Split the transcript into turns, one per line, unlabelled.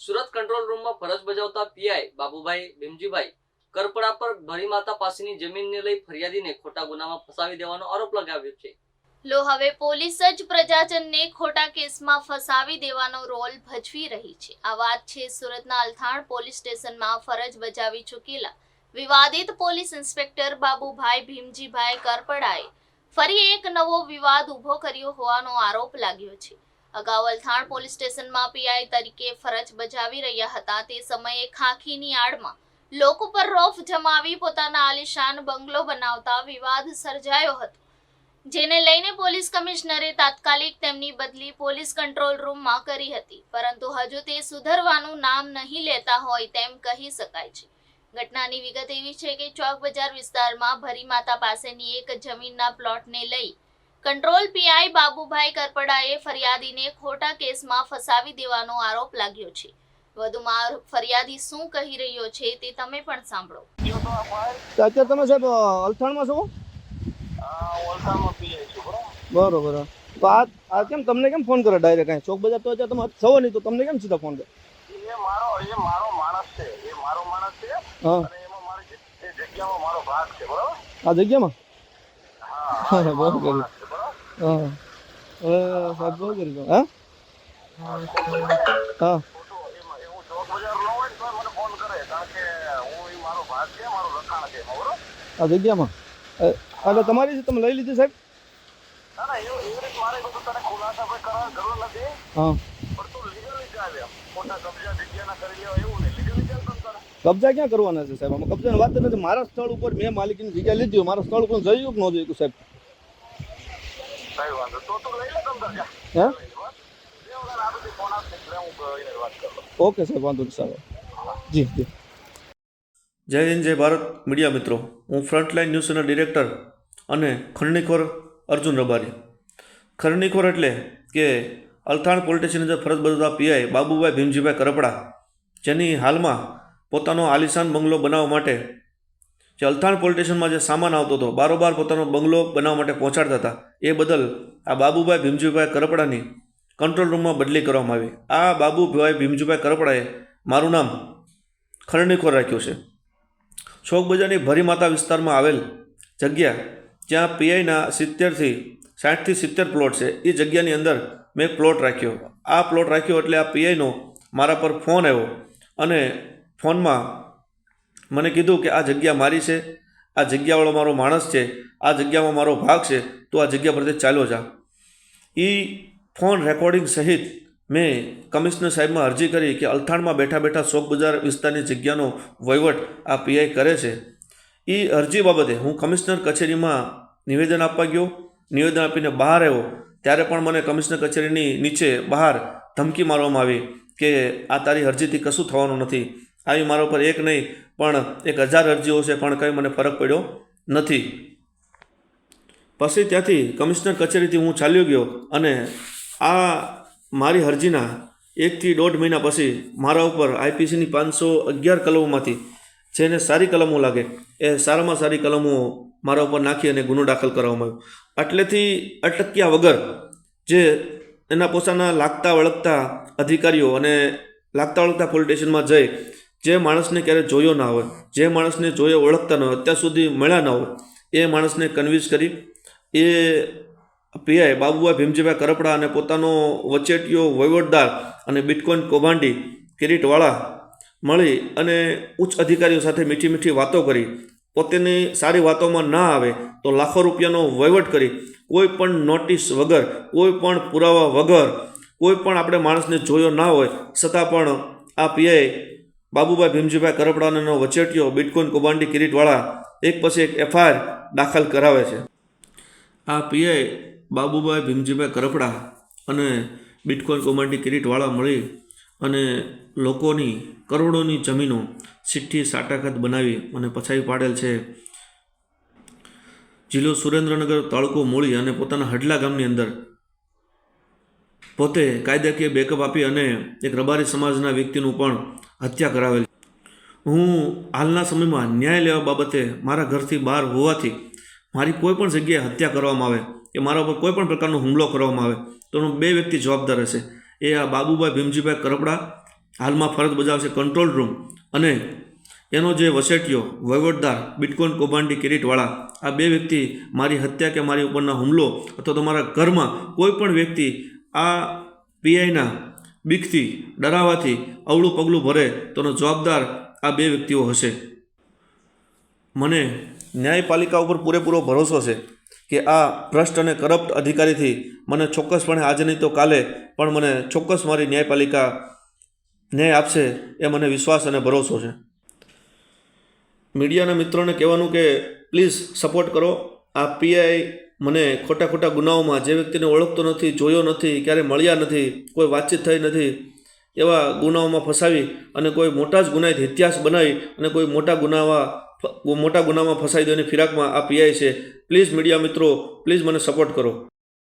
Surat control રૂમમાં ફરજ બજાવતા પીઆઈ બાબુભાઈ ભીમજીભાઈ કરપડા પર ભરીમાતા પાસેની જમીનને લઈ ફરિયાદીને ખોટા ગુનામાં ફસાવી દેવાનો આરોપ લગાવ્યો છે.
લો, હવે પોલીસ જ પ્રજાજનને ખોટા કેસમાં ફસાવી દેવાનો રોલ ભજવી રહી છે. આ વાત છે સુરતના અલથાણ પોલીસ સ્ટેશનમાં ફરજ બજાવી ચૂકેલા વિવાદિત પોલીસ ઇન્સ્પેક્ટર બાબુભાઈ ભીમજીભાઈ કરપડાએ ફરી એક નવો વિવાદ ઊભો કર્યો હોવાનો આરોપ લાગ્યો છે. અગાઉ અલથાણ પોલીસ સ્ટેશનમાં પીઆઈ તરીકે ફરજ બજાવી રહ્યા હતા. તે સમયે ખાખીની આડમાં લોકો પર રોફ જમાવી પોતાના આલિશાન બંગલો બનાવતા વિવાદ સર્જાયો હતો. જેને લઈને પોલીસ કમિશનરે તાત્કાલિક તેમની બદલી પોલીસ કંટ્રોલ રૂમમાં કરી હતી. પરંતુ હજુ તે સુધરવાનું નામ નહીં લેતા હોય તેમ કહી શકાય છે. ઘટનાની વિગત એવી છે કે ચોક બજાર વિસ્તારમાં ભરીમાતા પાસેની એક જમીનના પ્લોટને લઈ કંટ્રોલ પીઆઈ બાબુભાઈ કરપડાએ ફરિયાદીને ખોટા કેસમાં ફસાવી દેવાનો આરોપ લાગ્યો છે. વધુમાં ફરિયાદી શું કહી રહ્યો છે તે તમે પણ સાંભળો.
તો અત્યારે તમે સાહેબ અલથાણમાં છો? બરોબર. તો આ આ કેમ તમને કેમ ફોન કરે ડાયરેક્ટ કાંઈ? ચોક બજાર તો અત્યારે તમે છો નહીં તો તમને કેમ સીધા ફોન કરે?
એ મારો એ મારો માણસ છે એ મારો માણસ છે
હા.
એમાં મારી જગ્યામાં મારો ભાગ છે બરાબર?
આ જગ્યામાં?
હા બરાબર.
આ જગ્યામાં? એટલે તમારી તમે લઈ લીધી સાહેબ?
કબજા
ક્યાં કરવાના છે સાહેબ? કબજા કબજાની વાત નથી. મારા સ્થળ ઉપર મેં માલિકીની જગ્યા લીધી મારા સ્થળ ઉપર જયું કે ન જોયું સાહેબ
કઈ વાંધો તો તું લઈ લે તમ તારે જા
હે? ઓકે સાહેબ વાંધો નહીં સારો જી જી.
જય હિન્દ જય ભારત મીડિયા મિત્રો. હું ફ્રન્ટલાઇન ન્યૂઝના ડિરેક્ટર અને ખરણીખોર અર્જુન રબારી. ખરણીખોર એટલે કે અલથાણ પોલીસ અંદર ફરજ બજાવતા પીઆઈ બાબુભાઈ ભીમજીભાઈ કરપડા જેની હાલમાં પોતાનો આલિશાન બંગલો બનાવવા માટે જે અલથાણ પોલીસ સ્ટેશનમાં જે સામાન આવતો હતો, બારોબાર પોતાનો બંગલો બનાવવા માટે પહોંચાડતા હતા. એ બદલ આ બાબુભાઈ ભીમજીભાઈ કરપડાની કંટ્રોલ રૂમમાં બદલી કરવામાં આવી. આ બાબુભાઈ ભીમજીભાઈ કરપડાએ મારું નામ ખરણીખોર રાખ્યું છે. ચોક બજારની ભરીમાતા વિસ્તારમાં આવેલ જગ્યા જ્યાં પીઆઈના સિત્તેરથી સાઠથી સિત્તેર પ્લોટ છે. એ જગ્યાની અંદર મેં પ્લોટ રાખ્યો. આ પ્લોટ રાખ્યો એટલે આ પીઆઈનો મારા પર ફોન આવ્યો અને ફોનમાં મને કીધું કે આ જગ્યા મારી છે, આ જગ્યાવાળો મારો માણસ છે, આ જગ્યામાં મારો ભાગ છે, તો આ જગ્યા પરથી ચાલ્યો જા. એ ફોન રેકોર્ડિંગ સહિત મેં કમિશનર સાહેબમાં અરજી કરી કે અલથાણમાં બેઠા બેઠા શોક બજાર વિસ્તારની જગ્યાનો વહીવટ આ પીઆઈ કરે છે. એ અરજી બાબતે હું કમિશનર કચેરીમાં નિવેદન આપવા ગયો, નિવેદન આપીને બહાર આવ્યો, ત્યારે પણ મને કમિશનર કચેરીની નીચે બહાર ધમકી મારવામાં આવી કે આ તારી અરજીથી કશું થવાનું નથી. આવી મારા ઉપર એક નહીં, પણ એક હજાર અરજીઓ છે, પણ કંઈ મને ફરક પડ્યો નથી. પછી ત્યાંથી કમિશનર કચેરીથી હું ચાલ્યો ગયો અને આ મારી અરજીના એકથી દોઢ મહિના પછી મારા ઉપર આઈપીસીની પાંચસો અગિયાર કલમોમાંથી જેને સારી કલમો લાગે, એ સારામાં સારી કલમો મારા ઉપર નાખી અને ગુનો દાખલ કરવામાં આવ્યો. એટલેથી અટક્યા વગર જે એના પોતાના લાગતા વળગતા અધિકારીઓ અને લાગતા વળગતા પોલીસ સ્ટેશનમાં જઈ જે માણસને ક્યારે જોયો ના હોય, જે માણસને જોયો ઓળખતા ન હોય, અત્યાર સુધી મળ્યા ન હોય, એ માણસને કન્વિન્સ કરી, એ પીઆઈ બાબુભાઈ ભીમજીભાઈ કરપડા અને પોતાનો વચેટિયો વહીવટદાર અને બિટકોઇન કૌભાંડી, કિરીટવાળા મળી અને ઉચ્ચ અધિકારીઓ સાથે મીઠી મીઠી વાતો કરી. પોતેની સારી વાતોમાં ના આવે તો લાખો રૂપિયાનો વહીવટ કરી. કોઈ પણ નોટિસ વગર, કોઈ પણ પુરાવા વગર, કોઈ પણ આપણે માણસને જોયો ના હોય, છતાં પણ આ પીઆઈ બાબુભાઈ ભીમજીભાઈ કરપડાનો વચેટિયો બિટકોઈન કૌભાંડી કિરીટવાળા એક પછી એક એફઆઈઆર દાખલ કરાવે છે. આ પીઆઈ બાબુભાઈ ભીમજીભાઈ કરપડા અને બિટકોઈન કૌભાંડી કિરીટવાળા મળી અને લોકોની કરોડોની જમીનો સિઠ્ઠી સાટાખત બનાવી અને પછાઈ પાડેલ છે. જિલ્લો સુરેન્દ્રનગર તાલુકો મૂળી અને પોતાના હડલા ગામની અંદર પોતે કાયદાકીય બેકઅપ આપી અને એક રબારી સમાજના વ્યક્તિનું પણ હત્યા કરાવેલ. હું હાલના સમયમાં ન્યાય લેવા બાબતે મારા ઘરથી બહાર હોવાથી મારી કોઈ પણ જગ્યાએ હત્યા કરવામાં આવે, કે મારા ઉપર કોઈ પણ પ્રકારનો હુમલો કરવામાં આવે, તો બે વ્યક્તિ જવાબદાર હશે એ આ બાબુભાઈ ભીમજીભાઈ કરપડા, હાલમાં ફરજ બજાવશે કંટ્રોલ રૂમ અને એનો જે વસેટિયો વહીવટદાર બિટકોન કૌભાંડી કિરીટવાળા, આ બે વ્યક્તિ મારી હત્યા કે મારી ઉપરના હુમલો અથવા તો મારા ઘરમાં કોઈ પણ વ્યક્તિ આ પીઆઈના બીકથી ડરાવાથી અવળું પગલું ભરે તોનો જવાબદાર આ બે વ્યક્તિઓ હશે. મને ન્યાયપાલિકા ઉપર પૂરેપૂરો ભરોસો છે કે આ ભ્રષ્ટ અને કરપ્ટ અધિકારીથી મને ચોક્કસપણે આજે નહીં તો કાલે પણ મને ચોક્કસ મારી ન્યાયપાલિકા ન્યાય આપશે એ મને વિશ્વાસ અને ભરોસો છે. મીડિયાના મિત્રોને કહેવાનું કે પ્લીઝ સપોર્ટ કરો. આ પીઆઈ મને ખોટા ખોટા ગુનાઓમાં જે વ્યક્તિને ઓળખતો નથી, જોયો નથી, ક્યારે મળ્યા નથી, કોઈ વાતચીત થઈ નથી, એવા ગુનાઓમાં ફસાવી અને કોઈ મોટા જ ગુનાહિત ઇતિહાસ બનાવી અને કોઈ મોટા ગુનાવા મોટા ગુનામાં ફસાઈ દેવાની ફિરાકમાં આ પીઆઈ છે. પ્લીઝ મીડિયા મિત્રો, પ્લીઝ મને સપોર્ટ કરો.